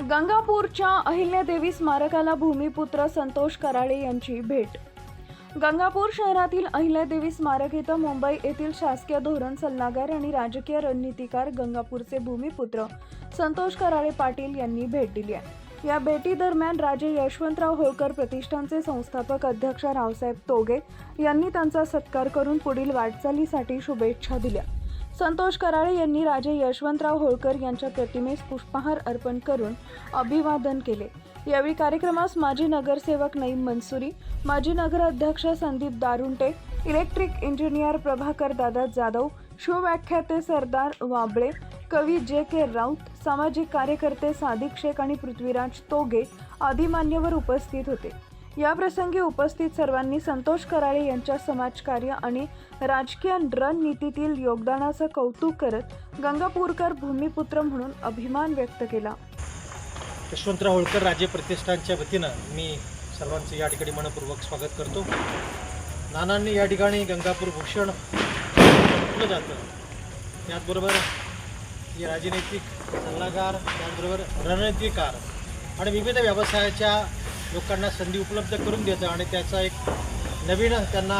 गंगापूरच्या अहिल्यादेवी स्मारकाला भूमिपुत्र संतोष कराळे यांची भेट. गंगापूर शहरातील अहिल्यादेवी स्मारक इथं मुंबई येथील शासकीय धोरण सल्लागार आणि राजकीय रणनीतिकार गंगापूरचे भूमिपुत्र संतोष कराळे पाटील यांनी भेट दिली आहे. या भेटीदरम्यान राजे यशवंतराव होळकर प्रतिष्ठानचे संस्थापक अध्यक्ष रावसाहेब तोगे यांनी त्यांचा सत्कार करून पुढील वाटचालीसाठी शुभेच्छा दिल्या. संतोष कराळे यांनी राजे यशवंतराव होळकर यांच्या प्रतिमेस पुष्पहार अर्पण करून अभिवादन केले. यावेळी कार्यक्रमास माजी नगरसेवक नईम मनसुरी माजी नगराध्यक्ष संदीप दारुंटे इलेक्ट्रिक इंजिनियर प्रभाकर दादा जाधव शिवव्याख्याते सरदार वाबळे कवी जे के राऊत सामाजिक कार्यकर्ते सादिक शेख आणि पृथ्वीराज तोगे आदी मान्यवर उपस्थित होते. या प्रसंगी उपस्थित सर्वांनी संतोष कराळे यांच्या समाजकार्य आणि राजकीय रणनीतीतील योगदानाचं कौतुक करत गंगापूरकर भूमिपुत्र म्हणून अभिमान व्यक्त केला. यशवंतराव होळकर राजे प्रतिष्ठानच्या वतीनं मी सर्वांचं या ठिकाणी मनपूर्वक स्वागत करतो. नानांनी या ठिकाणी गंगापूर भूषण म्हटलं जातं. त्याचबरोबर हे राजनैतिक सल्लागार त्याचबरोबर रणनीतिकार आणि विविध व्यवसायाच्या लोकांना संधी उपलब्ध करून देतं आणि त्याचा एक नवीन त्यांना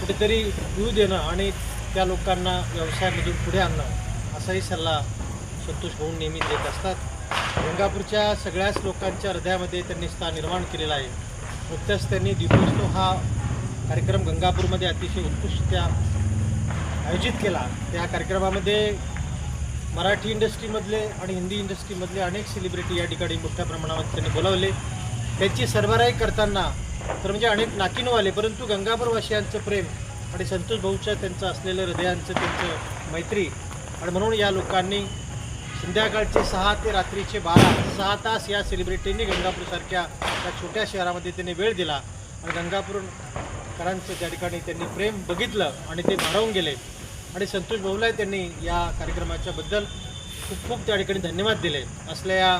कुठेतरी व्यू देणं आणि त्या लोकांना व्यवसायामधून पुढे आणणं असाही सल्ला संतोष भाऊ नेहमी देत असतात. गंगापूरच्या सगळ्याच लोकांच्या हृदयामध्ये त्यांनी स्थान निर्माण केलेलं आहे. नुकत्याच त्यांनी दीपोत्सव हा कार्यक्रम गंगापूरमध्ये अतिशय उत्कृष्टत्या आयोजित केला. त्या कार्यक्रमामध्ये मराठी इंडस्ट्रीमधले आणि हिंदी इंडस्ट्रीमधले अनेक सेलिब्रिटी या ठिकाणी मोठ्या प्रमाणावर त्यांनी बोलावले. त्यांची सरबराई करताना तर म्हणजे अनेक नाकीनू आले परंतु गंगापूरवासियांचं प्रेम आणि संतोष भाऊच्या त्यांचं असलेलं हृदयांचं त्यांचं मैत्री आणि म्हणून या लोकांनी संध्याकाळचे सहा ते रात्रीचे बारा सहा तास या सेलिब्रिटींनी गंगापूरसारख्या त्या छोट्या शहरामध्ये त्यांनी वेळ दिला आणि गंगापूरकरांचं त्या ठिकाणी त्यांनी प्रेम बघितलं आणि ते भारावून गेले आणि संतोष भाऊला त्यांनी या कार्यक्रमाच्या बद्दल खूप खूप त्या ठिकाणी धन्यवाद दिले. असल्या या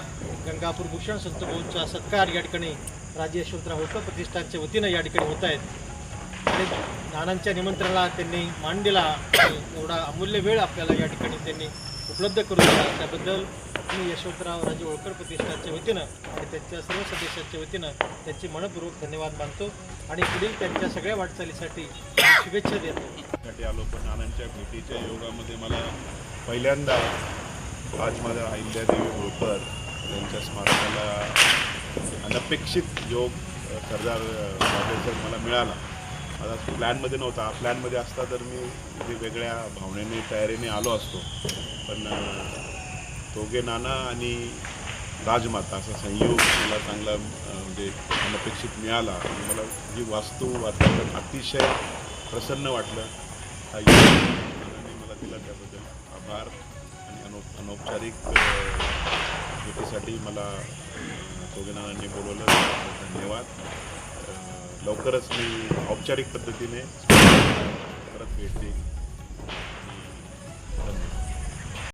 गंगापूर भूषण संत भाऊंचा सत्कार या ठिकाणी राजे यशवंतराव होळकर प्रतिष्ठानच्या वतीनं या ठिकाणी होत आहेत. आणि नानांच्या निमंत्रणाला त्यांनी मान दिला. एवढा अमूल्य वेळ आपल्याला या ठिकाणी त्यांनी उपलब्ध करून दिला. त्याबद्दल मी यशवंतराव राजे होळकर प्रतिष्ठानच्या वतीनं आणि त्यांच्या सर्व सदस्यांच्या वतीनं त्यांचे मनपूर्वक धन्यवाद मानतो. आणि पुढील त्यांच्या सगळ्या वाटचालीसाठी शुभेच्छा देतो. आलो पण नानांच्या भेटीच्या योगामध्ये मला पहिल्यांदा आज माझ्या अहिल्यादेवी होळकर यांच्या स्मारकाला अनपेक्षित योग सरदार बाबासाहेब मला मिळाला. माझा प्लॅनमध्ये नव्हता. प्लॅनमध्ये असता तर मी वेगवेगळ्या वेगळ्या भावनेने तयारीने आलो असतो. पण तोगे नाना आणि राजमाता असा संयोग मला चांगला म्हणजे अनपेक्षित मिळाला. आणि मला जी वास्तू वातावरण अतिशय प्रसन्न वाटलं. हा मला दिला त्याबद्दल आभार. आणि अनौ अनौपचारिक भेटीसाठी मला योगनानांनी बोलवलं. धन्यवाद. लवकरच मी औपचारिक पद्धतीने परत भेट देईन